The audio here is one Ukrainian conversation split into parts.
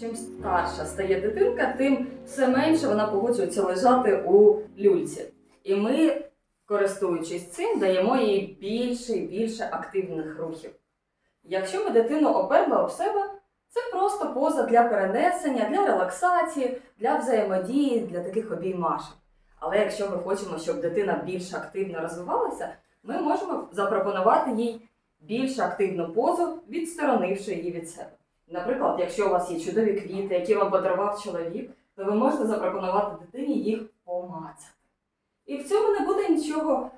чим старша стає дитинка, тим все менше вона погоджується лежати у люльці. І ми, користуючись цим, даємо їй більше і більше активних рухів. Якщо ми дитину оперли об себе, це просто поза для перенесення, для релаксації, для взаємодії, для таких обіймашок. Але якщо ми хочемо, щоб дитина більш активно розвивалася, ми можемо запропонувати їй більш активну позу, відсторонивши її від себе. Наприклад, якщо у вас є чудові квіти, які вам подарував чоловік, то ви можете запропонувати дитині їх помацати. І в цьому не буде нічого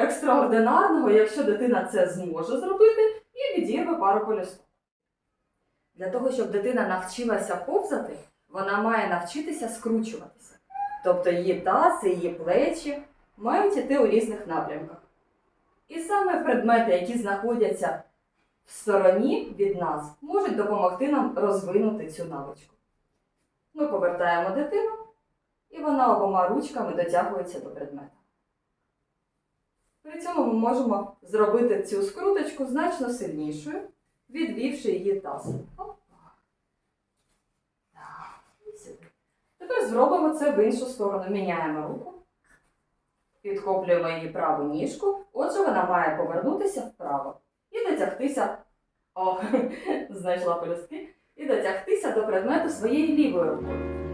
екстраординарного, якщо дитина це зможе зробити і відірве пару полюсток. Для того, щоб дитина навчилася повзати, вона має навчитися скручуватися. Тобто її таз її плечі мають іти у різних напрямках. І саме предмети, які знаходяться в стороні від нас, можуть допомогти нам розвинути цю навичку. Ми повертаємо дитину, і вона обома ручками дотягується до предмета. При цьому ми можемо зробити цю скруточку значно сильнішою, відвівши її таз. Тепер зробимо це в іншу сторону. Міняємо руку, підхоплюємо її праву ніжку. Отже, вона має повернутися вправо і дотягтися. О, знайшла пелюстки. І дотягтися до предмету своєю лівою рукою.